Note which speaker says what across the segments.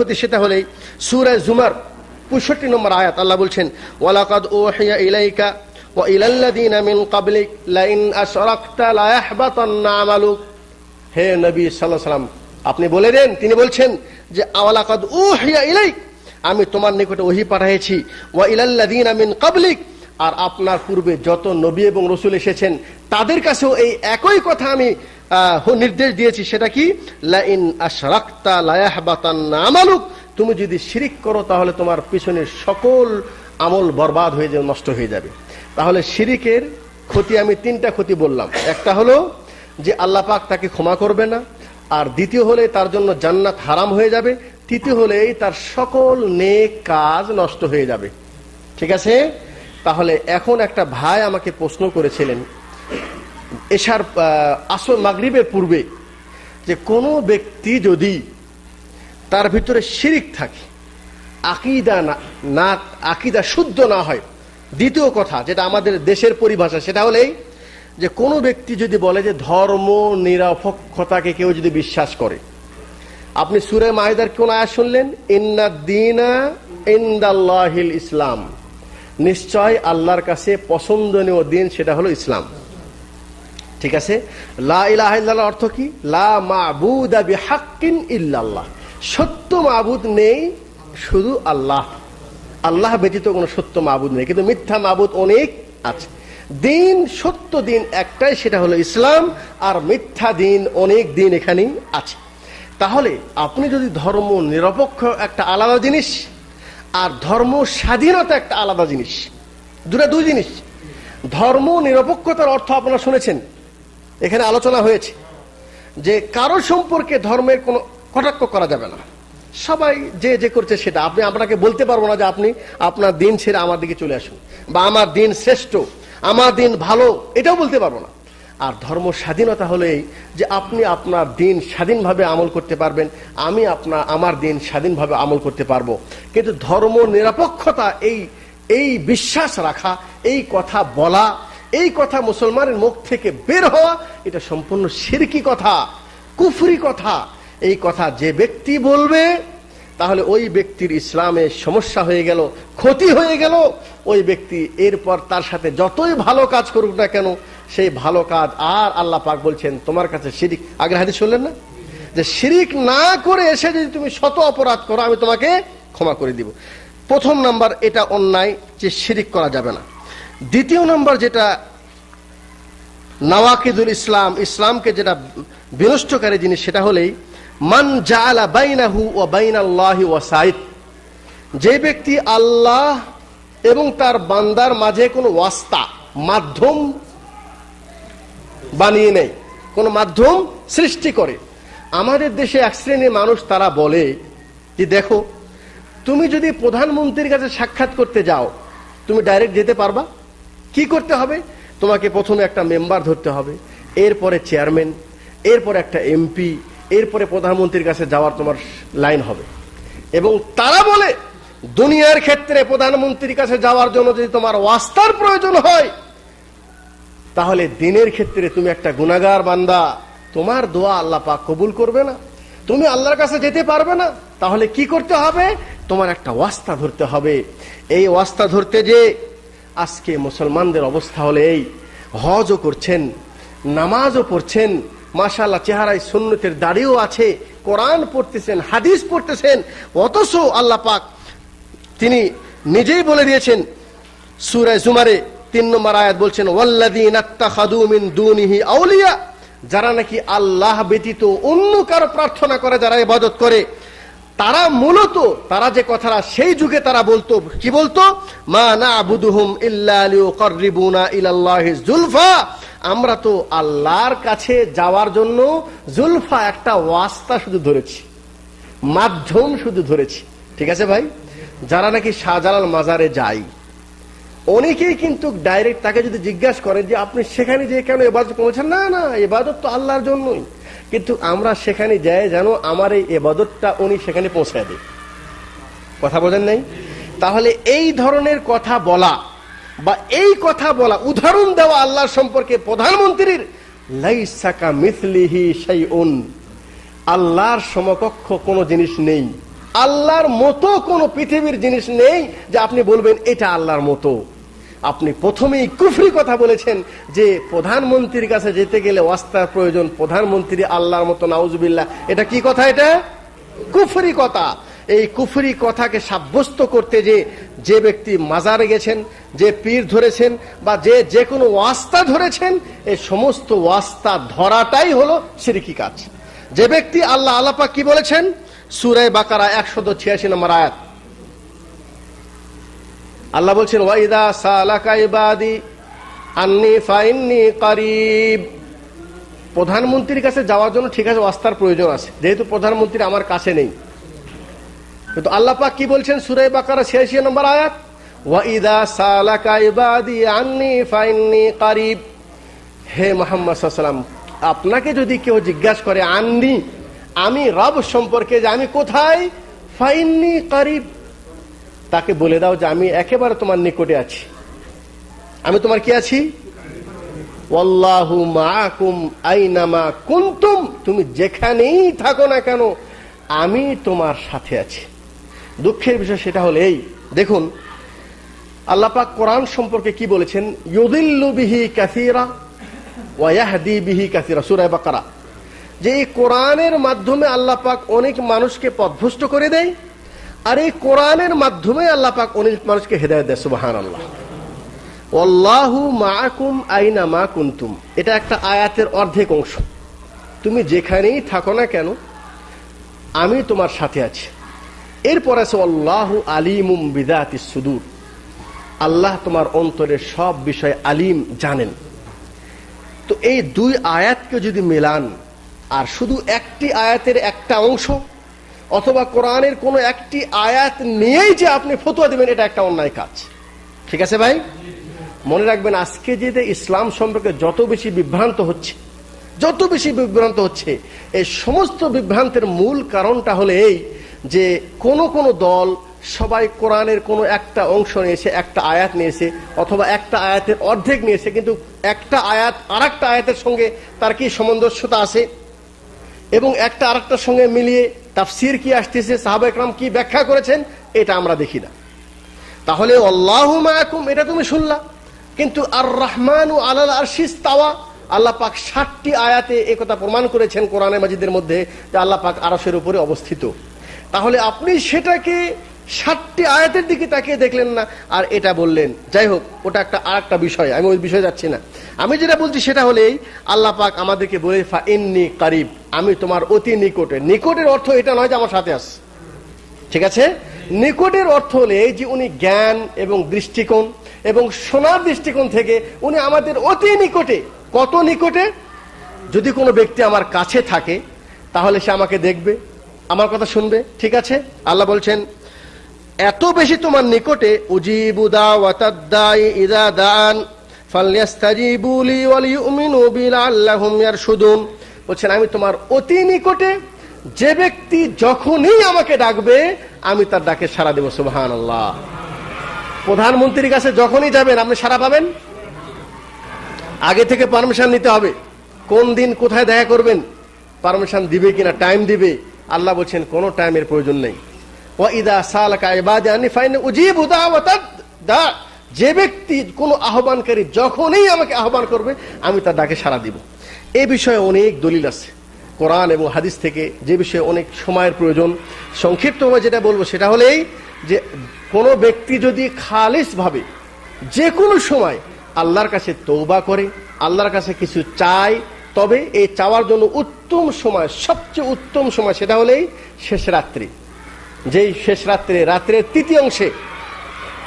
Speaker 1: হতে সেটা হলেই সুরায় জুমার পঁয়ষট্টি নম্বর আয়াত আল্লাহ বলছেন, ওয়ালাকাদ ইলাইকা ওয়া ইলাল্লাযীনা মিন ক্বাবলিক লাইন আমালুক। হে নবী সাল্লাল্লাহু সাল্লাম আপনি বলে দেন, তিনি বলছেন যে, আওয়ালাকাদ ওহিয়া ইলাইক, আমি তোমার নিকটে ওহি পাঠাইছি, ওয়া ইলাল্লাযীনা মিন ক্বাবলিক। আর আপনার পূর্বে যত নবী এবং রসুল এসেছেন, তাদের কাছেও এই একই কথা আমি নির্দেশ দিয়েছি, সেটা কি? লাইন আশরাকতা লায়াহবাতান্না আমালুক। তুমি যদি শিরিক করো, তাহলে তোমার পিছনের সকল আমল বরবাদ হয়ে যাবে, নষ্ট হয়ে যাবে। তাহলে শিরিকের ক্ষতি, আমি তিনটা ক্ষতি বললাম। একটা হলো যে আল্লাহ পাক তাকে ক্ষমা করবে না, আর দ্বিতীয় হলে তার জন্য জান্নাত হারাম হয়ে যাবে, তৃতীয় হলেই তার সকল নেক কাজ নষ্ট হয়ে যাবে। ঠিক আছে? তাহলে এখন একটা ভাই আমাকে প্রশ্ন করেছিলেন এশার আসর মাগরিবের পূর্বে যে কোনো ব্যক্তি যদি তার ভিতরে শিরিক থাকে, আকিদা না আকিদা শুদ্ধ না হয়, দ্বিতীয় কথা যেটা আমাদের দেশের পরিভাষা সেটা হলেই যে কোনো ব্যক্তি যদি বলে যে ধর্ম নিরপেক্ষতাকে কেউ যদি বিশ্বাস করে। আপনি সুরে মাহিদার কোন আয়াত শুনলেন? ইন্না দিনা ইন্দাল্লাহিল ইসলাম। নিশ্চয় আল্লাহর কাছে পছন্দনীয় দিন সেটা হলো ইসলাম। ঠিক আছে? লা ইলাহা অর্থ কি? লা মাবুদা বিহাক্কিন ইল্লাল্লাহ। সত্য মাবুদ নেই শুধু আল্লাহ। আল্লাহ ব্যতীত কোনো সত্য মাবুদ নেই, কিন্তু মিথ্যা মাবুদ অনেক আছে। দিন, সত্য দিন একটাই, সেটা হলো ইসলাম, আর মিথ্যা দিন অনেক দিন এখানেই আছে। তাহলে আপনি যদি ধর্ম নিরপেক্ষ একটা আলাদা জিনিস, আর ধর্ম স্বাধীনতা একটা আলাদা জিনিস, দুটা দুই জিনিস। ধর্ম নিরপেক্ষতার অর্থ আপনারা শুনেছেন। এখানে আলোচনা হয়েছে যে কারও সম্পর্কে ধর্মের কোনো কটাক্ষ করা যাবে না। সবাই যে যে করছে সেটা। আপনি, আপনাকে বলতে পারব না যে আপনি আপনার দিন ছেড়ে আমার দিকে চলে আসুন বা আমার দিন শ্রেষ্ঠ, আমার দিন ভালো, এটাও বলতে পারব না। আর ধর্ম স্বাধীনতা হলো এই যে আপনি আপনার দিন স্বাধীনভাবে আমল করতে পারবেন, আমি আপনার, আমার দিন স্বাধীনভাবে আমল করতে পারব। কিন্তু ধর্ম নিরপেক্ষতা, এই এই বিশ্বাস রাখা, এই কথা বলা এই কথা মুসলমানের মুখ থেকে বের হওয়া, এটা সম্পূর্ণ সিরকি কথা, কুফরি কথা। এই কথা যে ব্যক্তি বলবে, তাহলে ওই ব্যক্তির ইসলামে সমস্যা হয়ে গেল, ক্ষতি হয়ে গেল। ওই ব্যক্তি এরপর তার সাথে যতই ভালো কাজ করুক না কেন, সেই ভালো কাজ আর আল্লাহ পাক বলছেন, তোমার কাছে শিরিক আগে হাদিস শুনলেন না? যে শিরিক না করে এসে যদি তুমি শত অপরাধ করো, আমি তোমাকে ক্ষমা করে দিব। প্রথম নাম্বার, এটা অন্যায় যে শিরিক করা যাবে না। দ্বিতীয় নম্বর যেটা নওয়াকিদুল ইসলাম, ইসলামকে যেটা বিনষ্টকারী জিনিস সেটা হলেই, মান জাআলা বাইনাহু ও বাইন বাইনাল্লাহি ওয়াসাইদ যে ব্যক্তি আল্লাহ এবং তার বান্দার মাঝে কোনো ওয়াস্তা, মাধ্যম বানিয়ে নেয়, কোনো মাধ্যম সৃষ্টি করে। আমাদের দেশে এক শ্রেণির মানুষ তারা বলে যে দেখো, তুমি যদি প্রধানমন্ত্রীর কাছে সাক্ষাৎ করতে যাও, তুমি ডাইরেক্ট যেতে পারবা? কি করতে হবে? তোমাকে প্রথমে একটা মেম্বার ধরতে হবে, এরপরে চেয়ারম্যান, এরপরে একটা এমপি, এরপরে প্রধানমন্ত্রীর কাছে যাওয়ার তোমার লাইন হবে। এবং তারা বলে, দুনিয়ার ক্ষেত্রে প্রধানমন্ত্রীর কাছে যাওয়ার জন্য যদি তোমার ওয়াস্তার প্রয়োজন হয়, তাহলে দিনের ক্ষেত্রে তুমি একটা গুনাগার বান্দা। তোমার দোয়া আল্লাহ পাক কবুল করবে না। তুমি আল্লাহর কাছে যেতে পারবে না। তাহলে কি করতে হবে? তোমার একটা ওয়াস্তা ধরতে হবে। এই ওয়াস্তা ধরতে যে আজকে মুসলমানদের অবস্থা হলে এই। হজও করছেন, নামাজও পড়ছেন মাশাল্লাহ চেহারায় সুন্নতের দাড়িও আছে, কোরআন পড়তেছেন, হাদিস পড়তেছেন, অথচ আল্লাহ পাক তিনি নিজেই বলে দিয়েছেন সুরায় জুমারে তিন নম্বর আয়াত বলছেন আত্তাখাযু মিন দুনিহি আউলিয়া যারা নাকি আল্লাহ ব্যতীত অন্য কারও প্রার্থনা করে, যারা ইবাদত করে তারা মূলত, তারা যে কথাটা সেই যুগে তারা বলতো, কি বলতো? মা না'বুদুহুম ইল্লা লিয়ুকাররিবুনা ইলাল্লাহি যুলফা। আমরা তো আল্লাহর কাছে যাওয়ার জন্য জুলফা একটা ওয়াস্তা শুধু ধরেছি, মাধ্যম শুধু ধরেছি। ঠিক আছে ভাই? যারা নাকি শাহজালাল মাজারে যায়, অনেকেই কিন্তু ডাইরেক্ট তাকে যদি জিজ্ঞাসা করেন যে আপনি সেখানে যে কেন এবাদত করেছেন না না, এবাদত তো আল্লাহর জন্যই। কিন্তু আমরা সেখানে যাই যেন আমার এই এবাদতটা উনি সেখানে পৌঁছায় দেয়। কথা বোঝেন নাই? তাহলে এই ধরনের কথা বলা বা এই কথা বলা, উদাহরণ দেওয়া আল্লাহ সম্পর্কে প্রধানমন্ত্রীর, লাইসাকা মিথলিহি সেই আল্লাহর সমকক্ষ কোনো জিনিস নেই। আল্লাহর মতো কোনো পৃথিবীর জিনিস নেই যে আপনি বলবেন, এটা আল্লাহর মতো। আপনি প্রথমেই কুফরি কথা বলেছেন যে প্রধানমন্ত্রীর কাছে যেতে গেলে ওয়াস্তার প্রয়োজন, প্রধানমন্ত্রী আল্লাহর মতো, নাউজুবিল্লাহ। এটা কি কথা এটা? কুফরি কথা। এই কুফরি কথাকে সাব্যস্ত করতে যে যে ব্যক্তি মাজারে গেছেন, যে পীর ধরেছেন, বা যে যে কোনো ওয়াস্তা ধরেছেন এই সমস্ত ওয়াস্তা ধরাটাই হলো সিরিকি কাজ। যে ব্যক্তি আল্লাহ আলাপা কি বলেছেন? সুরে বাকারা একশো ছিয়াশি নম্বর আয়াত। আল্লাহ বলছেন ওয়াইদা সালাকা ইবাদি, আন্নি ফাইন্নি কারিব। প্রধানমন্ত্রীর কাছে যাওয়ার জন্য ঠিক আছে, ওয়াস্তার প্রয়োজন আছে। যেহেতু প্রধানমন্ত্রী আমার কাছে নেই। কিন্তু আল্লাহ পাক কি বলছেন সুরাই বাকার ছিয়াশি নম্বর আয়াত? ওয়াইদা সালাকা ইবাদি, আন্নি ফাইন্নি কারিব। হে মোহাম্মদ সাল্লাম আপনাকে যদি কেউ জিজ্ঞাসা করে, আননি, আমি রব সম্পর্কে যে আমি কোথায়? ফাইন্নি কারিব। তাকে বলে দাও যে আমি একেবারে তোমার নিকটে আছি। আমি তোমার কি আছি? মাআকুম আইনামা কুনতুম। তুমি যেখানেই থাকো না কেন, আমি তোমার সাথে আছি। দুঃখের বিষয় সেটা হলো এই, দেখুন, আল্লাহ পাক কোরআন সম্পর্কে কি বলেছেন? ইউদিল্লু বিহি কাসীরা ওয়া ইয়াহদি বিহি কাসীরা। সূরা বাকারা। যে এই কোরআনের মাধ্যমে আল্লাহ পাক অনেক মানুষকে পথভ্রষ্ট করে দেয় আর এই কোরআনের মাধ্যমে আল্লাহ পাক অনেক মানুষকে হেদায়ত দেয়, সুবহানাল্লাহ। অল্লাহু মাকুম আইনা মা কুন্তুম। এটা একটা আয়াতের অর্ধেক অংশ। তুমি যেখানেই থাকো না কেন, আমি তোমার সাথে আছি। এরপর আছে অল্লাহু আলিমুম বিদাতি সুদূর। আল্লাহ তোমার অন্তরের সব বিষয় আলিম জানেন। তো এই দুই আয়াতকে যদি মেলান, আর শুধু একটি আয়াতের একটা অংশ অথবা কোরআনের কোনো একটি আয়াত নিয়েই যে আপনি ফতুয়া দেবেন, এটা একটা অন্যায় কাজ। ঠিক আছে ভাই? মনে রাখবেন, আজকে যে ইসলাম সম্পর্কে যত বেশি বিভ্রান্ত হচ্ছে, যত বেশি বিভ্রান্ত হচ্ছে, এই সমস্ত বিভ্রান্তের মূল কারণটা হলো এই যে কোন কোন দল সবাই কোরআনের কোনো একটা অংশ নিয়েছে, একটা আয়াত নিয়েছে, অথবা একটা আয়াতের অর্ধেক নিয়েছে, কিন্তু একটা আয়াত আর আয়াতের সঙ্গে তার কি সামঞ্জস্যতা আছে? এবং একটা আরেকটার সঙ্গে মিলিয়ে তাফসির কি আসতেছে, সাহাবা একরাম কি ব্যাখ্যা করেছেন, এটা আমরা দেখি না। তাহলে আল্লাহ মায়াকুম এটা তুমি শুনলা। কিন্তু আর রহমান ও আলাল আরশিস তাওয়া আল্লাহ পাক ষাটটি আয়াতে একথা প্রমাণ করেছেন কোরআনে মাজিদের মধ্যে যে আল্লাহ পাক আরশের উপরে অবস্থিত। তাহলে আপনি সেটাকে ষাটটি আয়াতের দিকে তাকিয়ে দেখলেন না, আর এটা বললেন। যাই হোক, ওটা একটা আর একটা বিষয়, আমি ওই বিষয়ে যাচ্ছি না। আমি যেটা বলছি সেটা হলেই আল্লাহ পাক আমাদেরকে বলে, ফা ইন্নি কারিব। আমি তোমার অতি নিকটে। নিকটের অর্থ এটা নয় যে আমার সাথে আস ঠিক আছে? নিকটের অর্থ হলে যে উনি জ্ঞান এবং দৃষ্টিকোণ এবং শোনার দৃষ্টিকোণ থেকে উনি আমাদের অতি নিকটে। কত নিকটে? যদি কোনো ব্যক্তি আমার কাছে থাকে, তাহলে সে আমাকে দেখবে, আমার কথা শুনবে। ঠিক আছে? আল্লাহ বলছেন, এত বেশি তোমার নিকটে উজিবুদা ইদা দান ফালিয়াস্তাজিবুলি ওয়ালিউমিনু বিলাল্লাহুম ইয়ারশুদুন। বলছেন, আমি তোমার অতি নিকটে যে ব্যক্তি যখনই আমাকে ডাকবে, আমি তার ডাকে সারা দেব, সুবহানাল্লাহ। প্রধানমন্ত্রীর কাছে যখনই যাবেন, আপনি সারা পাবেন? আগে থেকে পারমিশন নিতে হবে। কোন দিন কোথায় দেখা করবেন? পারমিশন দিবে কিনা, টাইম দিবে? আল্লাহ বলছেন, কোনো টাইমের প্রয়োজন নেই। ওয়াইদা সালাকা ইবাদানি ফাইন উজিবু দাওয়াতাদ দা। যে ব্যক্তি কোনো আহ্বানকারী যখনই আমাকে আহ্বান করবে, আমি তার ডাকে সাড়া দিব। এই বিষয়ে অনেক দলিল আছে। কোরআন এবং হাদিস থেকে যে বিষয়ে অনেক সময়ের প্রয়োজন। সংক্ষিপ্তভাবে যেটা বলব সেটা হলেই যে কোনো ব্যক্তি যদি খালিসভাবে যে কোনো সময় আল্লাহর কাছে তৌবা করে, আল্লাহর কাছে কিছু চায়, তবে এই চাওয়ার জন্য উত্তম সময়, সবচেয়ে উত্তম সময় সেটা হলেই শেষ রাত্রি। যেই শেষ রাত্রে, রাত্রের তৃতীয় অংশে,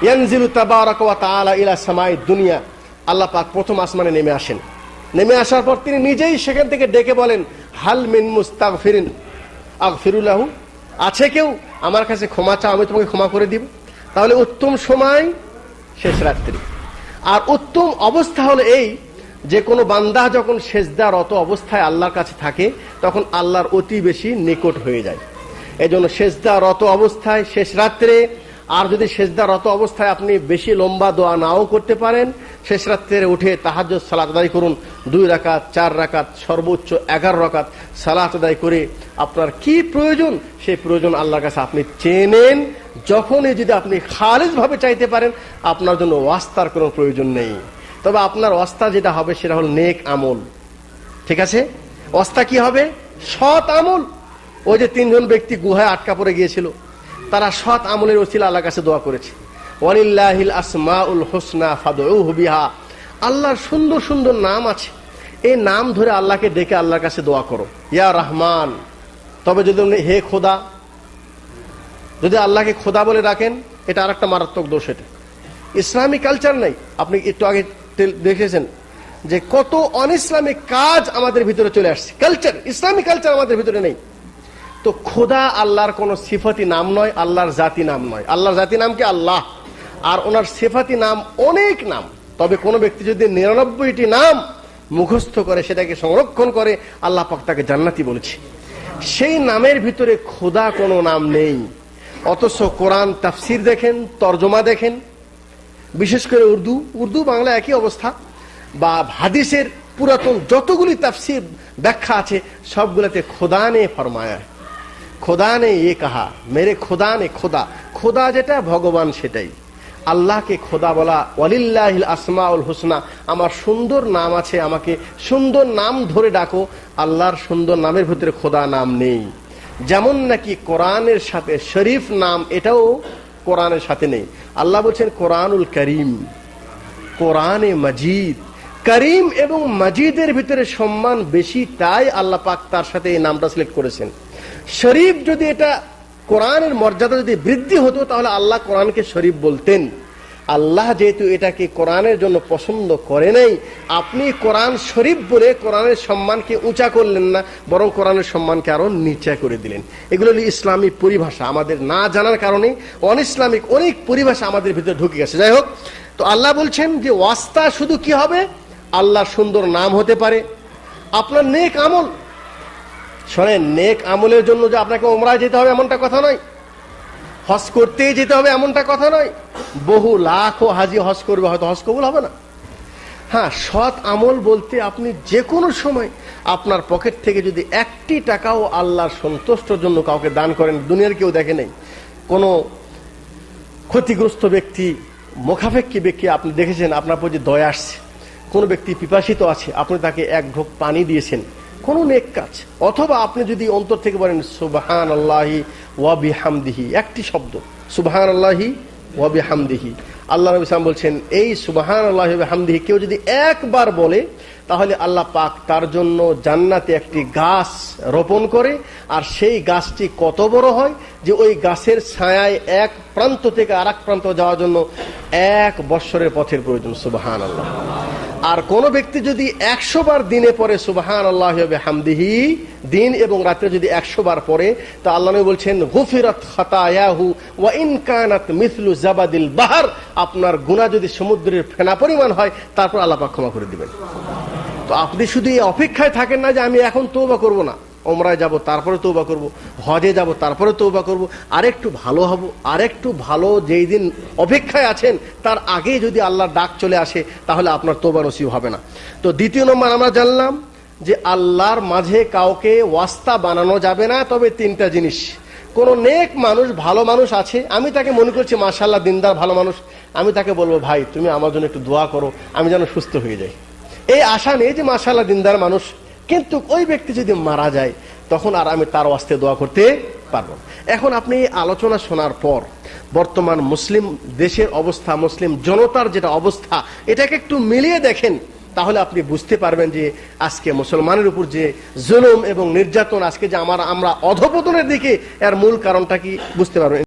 Speaker 1: ইয়ানজিলু তাবারাক ওয়া ইলা সামাই দুনিয়া, আল্লাহ পাক প্রথম আসমানে নেমে আসেন। নেমে আসার পর তিনি নিজেই সেখান থেকে ডেকে বলেন, হাল মিন মুস্তাগফিরিন, আগফিরুল্লাহু। আছে কেউ? আমার কাছে ক্ষমা চাও, আমি তোমাকে ক্ষমা করে দিব। তাহলে উত্তম সময় শেষ রাত্রি। আর উত্তম অবস্থা হলো এই যে, কোনো বান্দা যখন সেজদারত অবস্থায় আল্লাহর কাছে থাকে, তখন আল্লাহর অতি বেশি নিকট হয়ে যায়। এই জন্য সেজদারত অবস্থায় শেষ রাত্রে, আর যদি সেজদারত অবস্থায় আপনি বেশি লম্বা দোয়া নাও করতে পারেন শেষ রাত্রে উঠে তাহাজ সালাত আদায় করুন। দুই রাকাত, চার রাকাত, সর্বোচ্চ এগারো রাকাত সালাত আদায় করে আপনার কি প্রয়োজন? সেই প্রয়োজন আল্লাহর কাছে আপনি চেনেন। যখনই যদি আপনি খালিজ ভাবে চাইতে পারেন, আপনার জন্য ওয়াস্তার কোনো প্রয়োজন নেই। তবে আপনার অস্তা যেটা হবে, সেটা হল নেক আমল। ঠিক আছে? অস্তা কি হবে? সৎ আমল। ওই যে তিনজন ব্যক্তি গুহায় আটকা পড়ে গিয়েছিল, তারা সৎ আমলের ওসিলা আল্লাহ কাছে দোয়া করেছে। ওয়ালিল্লাহিল আসমাউল হোসনা ফাদউহু বিহা। আল্লাহর সুন্দর সুন্দর নাম আছে। এই নাম ধরে আল্লাহকে ডেকে আল্লাহর কাছে দোয়া করো। ইয়া রহমান তবে যদি বলেন, হে খোদা যদি আল্লাহকে খোদা বলে রাখেন এটা আর একটা মারাত্মক দোষ এটা। ইসলামী কালচার নেই। আপনি একটু আগে দেখেছেন যে কত অনইসলামিক কাজ আমাদের ভিতরে চলে আসছে। কালচার ইসলামী কালচার আমাদের ভিতরে নেই। তো খোদা আল্লাহর কোন সিফাতি নাম নয় আল্লাহর জাতি নাম নয়। আল্লাহর জাতি নাম কি আল্লাহ? আর ওনার সিফাতি নাম অনেক নাম। তবে কোনো ব্যক্তি যদি নিরানব্বইটি নাম মুখস্থ করে সেটাকে সংরক্ষণ করে, আল্লাহ পাক তাকে জান্নাতি বলেছে। সেই নামের ভিতরে খোদা কোনো নাম নেই। অথচ কোরআন তাফসির দেখেন, তর্জমা দেখেন। বিশেষ করে উর্দু। উর্দু বাংলা একই অবস্থা। বা হাদিসের পুরাতন যতগুলি তাফসির ব্যাখ্যা আছে, সবগুলোতে খোদা নে ফরমায়া। খোদা নে এ কাহা? মেরে খোদা নে খোদা। খোদা যেটা, ভগবান সেটাই। আল্লাহকে খোদা বলা, ওয়ালিল্লাহিল আসমাউল হুসনা, আমার সুন্দর নাম আছে, আমাকে সুন্দর নাম ধরে ডাকো, আল্লাহর সুন্দর নামের ভিতরে খোদা নাম নেই। যেমন নাকি কোরআনের সাথে শরীফ নাম, এটাও কোরআনের সাথে নেই। আল্লাহ বলছেন, কোরআনুল করিম, কোরআনে মজিদ। করিম এবং মজিদের ভিতরে সম্মান বেশি, তাই আল্লাহ পাক তার সাথে এই নামটা সিলেক্ট করেছেন। শরীফ যদি এটা কোরআনের মর্যাদা যদি বৃদ্ধি হতো, তাহলে আল্লাহ কোরআনকে শরীফ বলতেন। আল্লাহ যেহেতু এটাকে কোরআনের জন্য পছন্দ করে নাই, আপনি কোরআন শরীফ বলে কোরআনের সম্মানকে উঁচা করলেন না, বরং কোরআনের সম্মানকে আরও নিচা করে দিলেন। এগুলো হলো ইসলামী পরিভাষা। আমাদের না জানার কারণে অন ইসলামিক অনেক পরিভাষা আমাদের ভিতরে ঢুকে গেছে। যাই হোক, তো আল্লাহ বলছেন যে ওয়াস্তা শুধু কি হবে? আল্লাহ সুন্দর নাম হতে পারে। আপনার নেক আমল শোনেন, নেক আমলের জন্য যে আপনাকে ওমরায় যেতে হবে এমনটা কথা নয়। হজ করতেই যেতে হবে এমনটা কথা নয়। বহু লাখ ও হাজি হজ করবে, হয়তো হজ কবুল হবে না। হ্যাঁ সৎ আমল বলতে আপনি যে কোনো সময় আপনার পকেট থেকে যদি একটি টাকাও আল্লাহর সন্তুষ্টর জন্য কাউকে দান করেন, দুনিয়ার কেউ দেখে নেই। কোনো ক্ষতিগ্রস্ত ব্যক্তি মুখাফেক্ষি ব্যক্তি আপনি দেখেছেন, আপনার প্রতি দয়া আসছে। কোনো ব্যক্তি পিপাসিত আছে, আপনি তাকে এক ঢোক পানি দিয়েছেন। কোন নেক কাজ, অথবা আপনি যদি অন্তর থেকে বলেন সুবাহান আল্লাহি ওয়াবি হামদিহি একটি শব্দ সুবাহান আল্লাহি ওয়াবি হামদিহি আল্লাহ নবী সালাম বলছেন, এই সুবাহান আল্লাহ হামদিহি কেউ যদি একবার বলে, তাহলে আল্লাহ পাক তার জন্য জান্নাতে একটি গাছ রোপণ করে, আর সেই গাছটি কত বড় হয় যে ওই গাছের ছায়ায় এক প্রান্ত থেকে আর প্রান্ত যাওয়ার জন্য এক বৎসরের পথের প্রয়োজন সুবাহান আল্লাহ আর কোনো ব্যক্তি যদি একশো বার দিনে পরে সুবাহান আল্লাহ হামদিহি দিন এবং রাত্রে যদি একশো বার পরে তা আল্লাহ বলছেন, গুফিরত খাতায়াহু ওয়া ইনকানাত মিসলু জাবাদিল বাহার। আপনার গুণা যদি সমুদ্রের ফেনা পরিমাণ হয়, তারপর আল্লাপাক ক্ষমা করে দিবেন। তো আপনি শুধু এই অপেক্ষায় থাকেন না যে আমি এখন তৌবা করব না। ওমরায় যাব, তারপরে তৌবা করব, হজে যাব, তারপরে তৌবা করব, আরেকটু ভালো হব, আরেকটু ভালো যেই দিন অপেক্ষায় আছেন, তার আগেই যদি আল্লাহর ডাক চলে আসে, তাহলে আপনার তৌবা নসিব হবে না। তো দ্বিতীয় নম্বর আমরা জানলাম যে আল্লাহর মাঝে কাউকে ওয়াস্তা বানানো যাবে না, তবে তিনটা জিনিস। কোন নেক মানুষ, ভালো মানুষ আছে, আমি তাকে মনে করছি মাশাল্লাহ দিনদার, ভালো মানুষ, আমি তাকে বলব, ভাই, তুমি আমার জন্য একটু দোয়া করো, আমি যেন সুস্থ হয়ে যাই। এই আশা নেই যে মাশাল্লাহ দিনদার মানুষ কিন্তু ওই ব্যক্তি যদি মারা যায়, তখন আর আমি তার ওয়াস্তে দোয়া করতে পারব এখন আপনি আলোচনা শোনার পর বর্তমান মুসলিম দেশের অবস্থা, মুসলিম জনতার যেটা অবস্থা, এটাকে একটু মিলিয়ে দেখেন, তাহলে আপনি বুঝতে পারবেন যে আজকে মুসলমানের উপর যে জুলুম এবং নির্যাতন, আজকে যে আমার, আমরা অধপতনের দিকে, এর মূল কারণটা কি বুঝতে পারবেন?